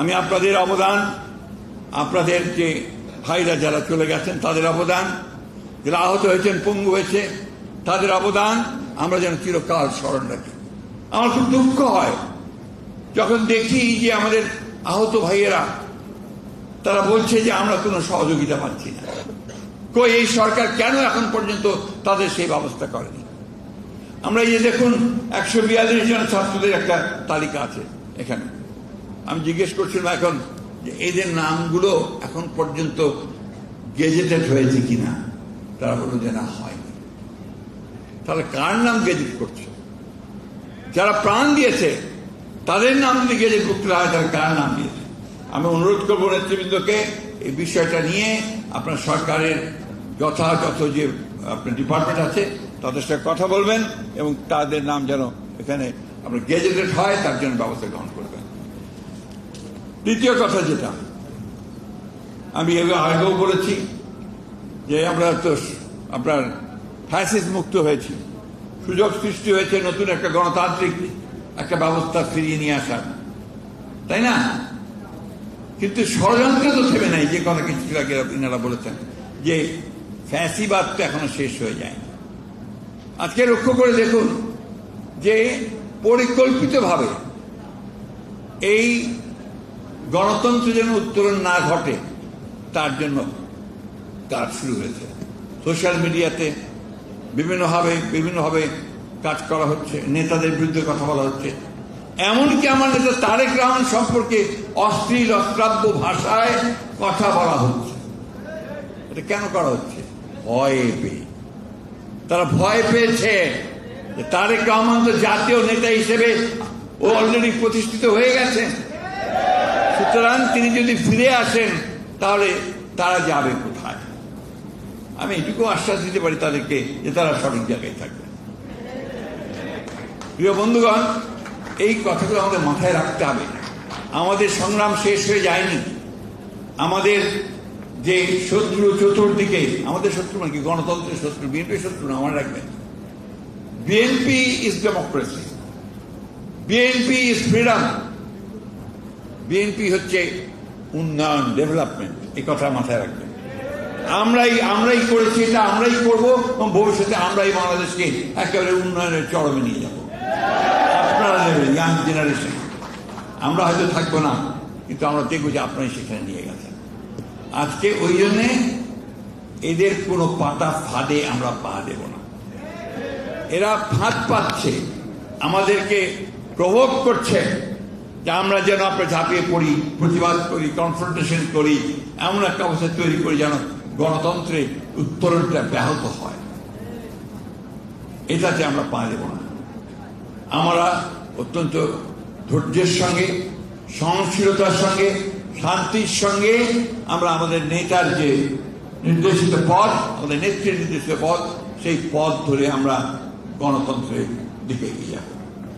আমি আপনাদের অবদান, আপনাদের যে ভাইরা যারা চলে গেছেন, তাদের অবদান, যারা আহত হয়েছেন, পঙ্গু হয়েছে, তাদের অবদান, আমরা যেন চিরকাল স্মরণ রাখি। আমার খুব দুঃখ হয় যখন দেখি যে আমাদের আহত ভাইয়েরা, তারা বলছে যে আমরা কোনো সহযোগিতা পাচ্ছি না। কই, এই সরকার কেন এখন পর্যন্ত তাদের সেই ব্যবস্থা করেনি? আমরা এই যে দেখুন, একশো বিয়াল্লিশ জন ছাত্রদের একটা তালিকা আছে এখানে। আমি জিজ্ঞেস করছিলাম এখন এদের নামগুলো এখন পর্যন্ত গেজেটেড হয়েছে কিনা? তারা বলল যে না, হয়নি। তাহলে কার নাম গেজেট করছে? যারা প্রাণ দিয়েছে, তাদের নাম যদি গেজেট করতে হয়, তাহলে কার নাম দিয়েছে? আমি অনুরোধ করব নেতৃবৃন্দকে, এই বিষয়টা নিয়ে আপনার সরকারের যথাযথ যে, আপনার ডিপার্টমেন্ট আছে, তাদের সাথে কথা বলবেন এবং তাদের নাম যেন এখানে আপনার গেজেটেড হয়, তার জন্য ব্যবস্থা গ্রহণ করবেন। দ্বিতীয় কথা যেটা, আমি আগেও বলেছি যে আমরা তো আপনার ফ্যাসিস মুক্ত হয়েছি। সুযোগ সৃষ্টি হয়েছে নতুন একটা গণতান্ত্রিক একটা ব্যবস্থা ফিরিয়ে নিয়ে আসার। তাই না? কিন্তু ষড়যন্ত্র তো থেমে নাই, যে কথা কিছু আগে ইনারা বলেছেন, যে ফ্যাসিবাদ তো এখনও শেষ হয়ে যায় আজকে লক্ষ্য করে দেখুন যে পরিকল্পিতভাবে এই গণতন্ত্র যেন উত্তরণ না ঘটে, তার জন্য কাজ শুরু হয়েছে। সোশ্যাল মিডিয়াতে বিভিন্নভাবে বিভিন্নভাবে কাজ করা হচ্ছে, নেতাদের বিরুদ্ধে কথা বলা হচ্ছে। এমনকি আমার নেতা তারেক রহমান সম্পর্কে অশ্লীল, অশ্রাব্য ভাষায় কথা বলা হচ্ছে। এটা কেন করা হচ্ছে? ভয়ে পেয়ে। তারা ভয় পেয়েছে তারেক রহমান তো জাতীয় নেতা হিসেবে ও অলরেডি প্রতিষ্ঠিত হয়ে গেছেন। সুতরাং তিনি যদি ফিরে আসেন, তাহলে তারা যাবে কোথায়? আমি এটুকু আশ্বাস দিতে পারি তাদেরকে যে তারা সঠিক জায়গায় থাকবে। প্রিয় বন্ধুগণ, এই কথাগুলো আমাদের মাথায় রাখতে হবে। আমাদের সংগ্রাম শেষ হয়ে যায়নি। আমাদের যে শত্রু চতুর্দিকে, আমাদের শত্রু মানে কি? গণতন্ত্রের শত্রু বিএনপি শত্রু না আমার রাখবেন। BNP is democracy BNP is freedom BNP হচ্ছে উন্নয়ন ডেভেলপমেন্ট এই কথা মাথায় রাখবেন। আমরাই আমরাই করেছি এটা, আমরাই করব, এবং ভবিষ্যতে আমরাই বাংলাদেশকে একেবারে উন্নয়নের চরমে নিয়ে যাব। আপনারা নেবেন ইয়াং জেনারেশন আমরা হয়তো থাকব না, কিন্তু আমরা দেখব যে আপনারাই সেখানে নিয়ে গেছেন। আজকে ওই জন্যে এদের কোনো পাতা ফাঁদে আমরা পা দেব না। এরা ফাঁদ পাচ্ছে, আমাদেরকে প্রভোগ করছে। আমরা যেন আমরা ঝাঁপিয়ে পড়ি, প্রতিবাদ করি কনফ্রন্টেশন করি, এমন একটা অবস্থা তৈরি করি যেন গণতন্ত্রে উত্তরণটা ব্যাহত হয়। এটাতে আমরা পা দেব না। আমরা অত্যন্ত ধৈর্যের সঙ্গে, সহনশীলতার সঙ্গে, শান্তির সঙ্গে আমরা আমাদের নেতার যে নির্দেশিত পথ, আমাদের নেত্রীর নির্দেশিত পথ, সেই পথ ধরে আমরা গণতন্ত্রের দিকে এগিয়ে যাব।